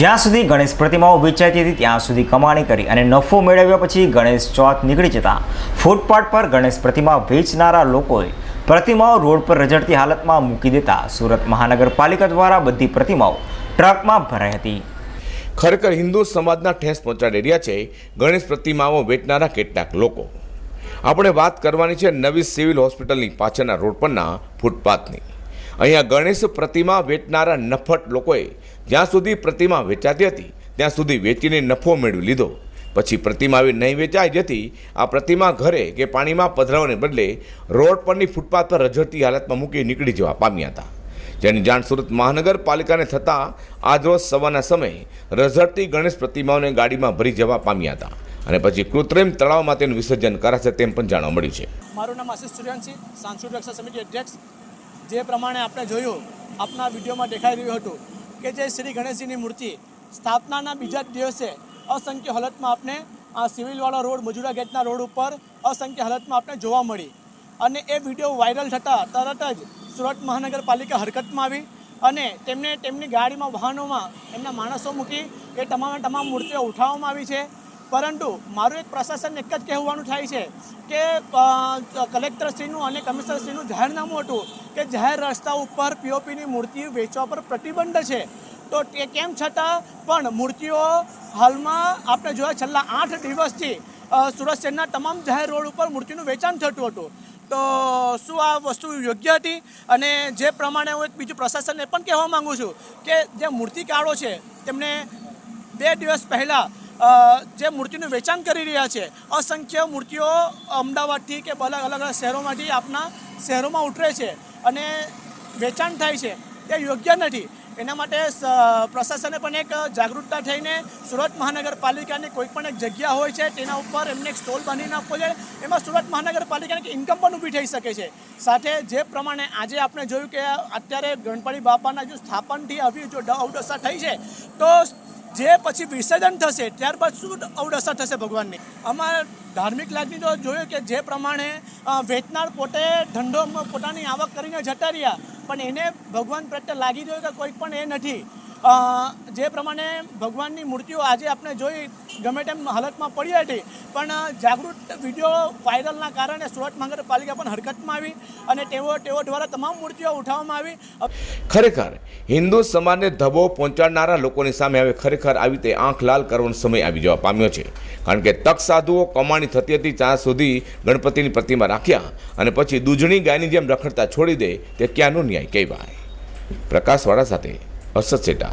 જ્યાં સુધી ગણેશ પ્રતિમાઓ વેચાતી હતી, ત્યાં સુધી કમાણી કરી અને નફો મેળવ્યા પછી ગણેશ ચોથ નીકળી જતા ફૂટપાથ પર ગણેશ પ્રતિમા વેચનારા લોકોએ પ્રતિમાઓ રોડ પર રઝળતી હાલતમાં મૂકી દેતા સુરત મહાનગરપાલિકા દ્વારા બધી પ્રતિમાઓ ટ્રકમાં ભરાઈ હતી. ખરેખર હિન્દુ સમાજના ઠેસ પહોંચાડી રહ્યા છે ગણેશ પ્રતિમાઓ વેચનારા કેટલાક લોકો. આપણે વાત કરવાની છે નવી સિવિલ હોસ્પિટલની પાછળના રોડ પરના ફૂટપાથની. અહીંયા ગણેશ પ્રતિમા વેચનારા નફટ લોકોએ જ્યાં સુધી પ્રતિમા વેચાતી હતી, ત્યાં સુધી વેચીને નફો મેળવી લીધો. પછી પ્રતિમા આવી નહીં વેચાઈ જતી આ પ્રતિમા ઘરે કે પાણીમાં પધરાવવાને બદલે રોડ પરની ફૂટપાથ પર રઝળતી હાલતમાં મૂકી નીકળી જવા પામ્યા હતા. જેની જાણ સુરત મહાનગરપાલિકાને થતાં આજરોજ સવારના સમયે રઝળતી ગણેશ પ્રતિમાઓને ગાડીમાં ભરી જવા પામ્યા હતા. અને પછી કૃત્રિમ તળાવમાં તેનું વિસર્જન કરાશે તેમ પણ જાણવા મળ્યું છે. મારું નામ આશિષ સૂર્યવંશી સાંસ્કૃતિક રક્ષા સમિતિ અધ્યક્ષ. જે પ્રમાણે આપણે જોયું, આપના વિડીયોમાં દેખાઈ રહ્યું હતું કે જે શ્રી ગણેશજીની મૂર્તિ સ્થાપનાના બીજા જ દિવસે અસંખ્ય હાલતમાં આપણે આ સિવિલવાળા રોડ, મજુરા ગેટના રોડ ઉપર અસંખ્ય હાલતમાં આપણે જોવા મળી. અને એ વીડિયો વાયરલ થતાં તરત જ સુરત મહાનગરપાલિકા હરકતમાં આવી અને તેમને તેમની ગાડીમાં, વાહનોમાં એમના માણસો મૂકી એ તમામે તમામ મૂર્તિઓ ઉઠાવવામાં આવી છે. પરંતુ મારું એક પ્રશાસન એક જ કહેવાનું થાય છે કે કલેક્ટરશ્રીનું અને કમિશનરશ્રીનું જાહેરનામું હતું કે જાહેર રસ્તા ઉપર પીઓપીની મૂર્તિ વેચવા પર પ્રતિબંધ છે. તો તે કેમ છતાં પણ મૂર્તિઓ હાલમાં આપણે જોયા છેલ્લા આઠ દિવસથી સુરત શહેરના તમામ જાહેર રોડ ઉપર મૂર્તિનું વેચાણ થતું હતું. તો શું આ વસ્તુ યોગ્ય હતી? અને જે પ્રમાણે હું એક બીજું પ્રશાસનને પણ કહેવા માગું છું કે જે મૂર્તિકારો છે, તેમને બે દિવસ પહેલાં જે મૂર્તિનું વેચાણ કરી રહ્યા છે, અસંખ્ય મૂર્તિઓ અમદાવાદથી કે અલગ અલગ શહેરોમાંથી આપના શહેરોમાં ઉતરે છે અને વેચાણ થાય છે. તે યોગ્ય નથી. એના માટે પ્રશાસને પણ એક જાગૃતતા થઈને સુરત મહાનગરપાલિકાની કોઈ પણ એક જગ્યા હોય છે, તેના ઉપર એમને એક સ્ટોલ બાંધી નાખવો છે એમાં સુરત મહાનગરપાલિકાની ઇન્કમ પણ ઊભી થઈ શકે છે. સાથે જે પ્રમાણે આજે આપણે જોયું કે અત્યારે ગણપતિ બાપાના જો સ્થાપનથી આવી જો અવદશા થઈ છે, તો જે પછી વિસર્જન થશે, ત્યારબાદ શું અવડસર થશે ભગવાનની? આમાં ધાર્મિક લાગણી તો જોયું કે જે પ્રમાણે વેચનાર પોતે ધંધો પોતાની આવક કરીને જતા રહ્યા, પણ એને ભગવાન પ્રત્યે લાગી ગયું કે કોઈ પણ એ નથી. જે પ્રમાણે ભગવાનની મૂર્તિઓ આજે આપણે જોઈ ગમે તેમ હાલતમાં પડી હતી પણ જાગૃત વીડિયો વાયરલના કારણે સુરત મહાનગરપાલિકા પણ હરકતમાં આવી અને તેઓ તેઓ દ્વારા તમામ મૂર્તિઓ ઉઠાવવામાં આવી. ખરેખર, હિન્દુ સમાજને ધબો પહોંચાડનારા લોકોની સામે હવે ખરેખર આવી રીતે આંખ લાલ કરવાનો સમય આવી જવા પામ્યો છે. કારણ કે તક સાધુઓ કમાણી થતી હતી ત્યાં સુધી ગણપતિની પ્રતિમા રાખ્યા અને પછી દૂધણી ગાયની જેમ રખડતા છોડી દે તે ક્યાંનો ન્યાય કહેવાય? પ્રકાશવાળા સાથે અસત સેટા